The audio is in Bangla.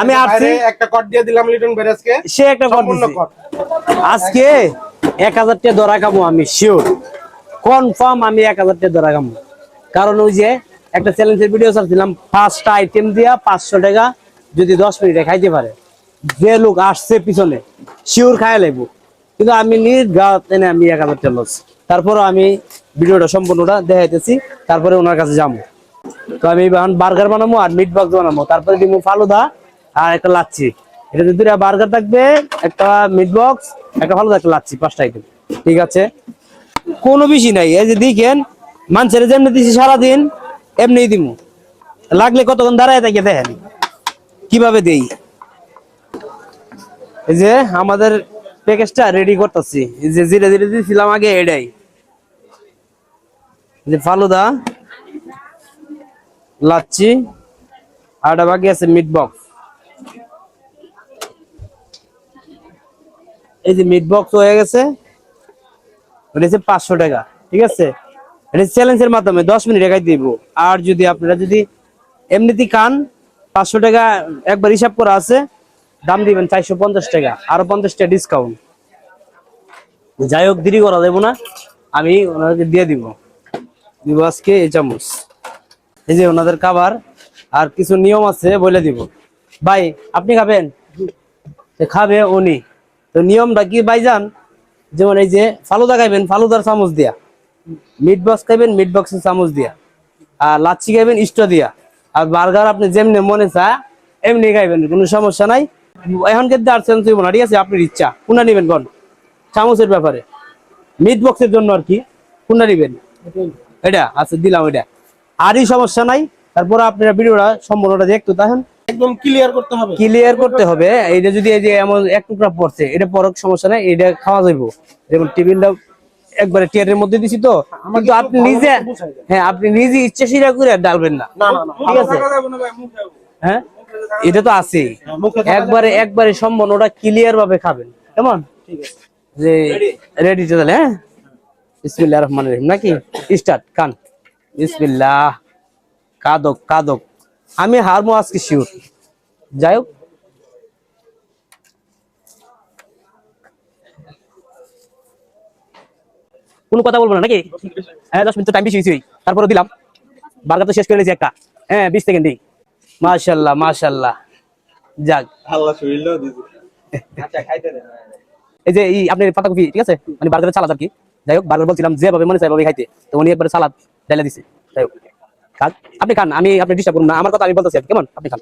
আমি আসছি। একটা কট দিয়ে দিলাম লিটন বেরাজকে সে একটা কট আজকে এক হাজার টাকা ধরা খাব আমি শিওর কনফার্ম আমি এক হাজার টাকা ধরা খাব কারণ ওই যে একটা চ্যালেঞ্জের ভিডিও ছাড়ছিলাম পাঁচটা আইটেম দিয়া পাঁচশো টাকা যদি দশ মিনিটে খাইতে পারে। যে লোক আসছে পিছনে শিওর খাই লাগবো কিন্তু আমি এনে আমি এক হাজার টাকা লস তারপরে আমি ভিডিওটা সম্পূর্ণটা দেখাইতেছি তারপরে ওনার কাছে যাব তো আমি এখন বার্গার বানাবো আর মিট বক্স বানাবো তারপরে দিব ফালুদা আর একটা লাচ্ছি। এটাতে দুটা বার্গার থাকবে, একটা মিট বক্স একটা ফালুদা, একটা লাচ্ছি, পাঁচটা আইটেম ঠিক আছে? কোনো বেশি নাই। এই যে দেখেন, মানুষের যেমনি দিছি সারাদিন এমনি দিব লাগলে কতক্ষণ দাঁড়ায় থাকে দেখেন। কীভাবে দেই? এই যে আমাদের প্যাকেজটা রেডি করতেছি। যে ধীরে ধীরে দিয়েছিলাম আগে, এটাই। যে ফালুদা লাচ্ছি আর বাকি আছে মিট বক্স এই যে মিট বক্স হয়ে গেছে। হচ্ছে পাঁচশো টাকা, ঠিক আছে? এটা চ্যালেঞ্জের মাধ্যমে দশ মিনিট টাকায় দিব। আর যদি আপনারা যদি এমনিতে খান, পাঁচশো টাকা একবার হিসাব করা আছে, দাম দিবেন চারশো পঞ্চাশ টাকা, আরও পঞ্চাশ টাকা ডিসকাউন্ট যাই হোক, দেরি করা যাব না। আমি ওনাদেরকে দিয়ে দিব। দিব আজকে এই চামচ। এই যে ওনাদের খাবার আর কিছু নিয়ম আছে, বলে দিব। ভাই, আপনি খাবেন? খাবে উনি। তো নিয়মটা কি ভাইজান? যেমন এই যে ফালুদা খাইবেন, ফালুদার চামচ দিয়া। মিট বক্স খাইবেন মিট বক্সের চামচ দিয়া। আর লাচ্ছি খাইবেন, ইষ্ট দিয়া। আর বার্গার আপনি যেমনি মনে চা এমনি খাইবেন, কোনো সমস্যা নাই। এখন কিন্তু আর হইব না, ঠিক আছে? আপনার ইচ্ছা। কোনটা নিবেন, কোন? চামচের ব্যাপারে। মিট বক্সের জন্য আর কি, কোনটা নিবেন? এটা আচ্ছা দিলাম এটা। আরই সমস্যা নাই। তারপর আপনারা ভিডিওটা সম্পূর্ণটা দেখতো তখন একদম ক্লিয়ার করতে হবে। ক্লিয়ার করতে হবে। এইটা যদি এই যে এমন এক টুকরা পড়ছে এটা পরক সমস্যা নাই এটা খাওয়া যাইবো। যেমন টেবিলটা একবারে টিয়ারের মধ্যে দিছি তো। কিন্তু আপনি নিজে হ্যাঁ আপনি নিজে ইচ্ছে সেটা করে ডালবেন না। না না না ঠিক আছে? হ্যাঁ? এটা তো আছে মুখে একবারে একবারে। সম্পূর্ণটা ক্লিয়ার ভাবে খাবেন। কেমন? ঠিক আছে। যে রেডি তাহলে হ্যাঁ? বিসমিল্লাহ রহমান রহিম নাকি? স্টার্ট কান। বিসমিল্লাহ। কাদক কাদক। আমি হারমো আজকে শিওর যাই হোক। কোনো কথা বলব না নাকি? হ্যাঁ দশ মিনিট টাইম বেশি হয়েছে। তারপরে দিলাম। বার্গার তো শেষ করে একটা। হ্যাঁ বিশ সেকেন্ডই মাশাল্লাহ মাশাল্লাহ। যাক। আচ্ছা এই যে এই আপনার পাতাকপি ঠিক আছে? মানে বার্গারের সালাদ আর কি। যাই হোক বার্গার বলছিলাম যেভাবে মনে চাই ভাবে খাইতে। তো উনি একবারে সালাদ ডাইলা দিছি। আপনি খান, আমি আপনি ডিস্টার্ব করুন না, আমার কথা আমি বলতেছি কেমন? আপনি খান।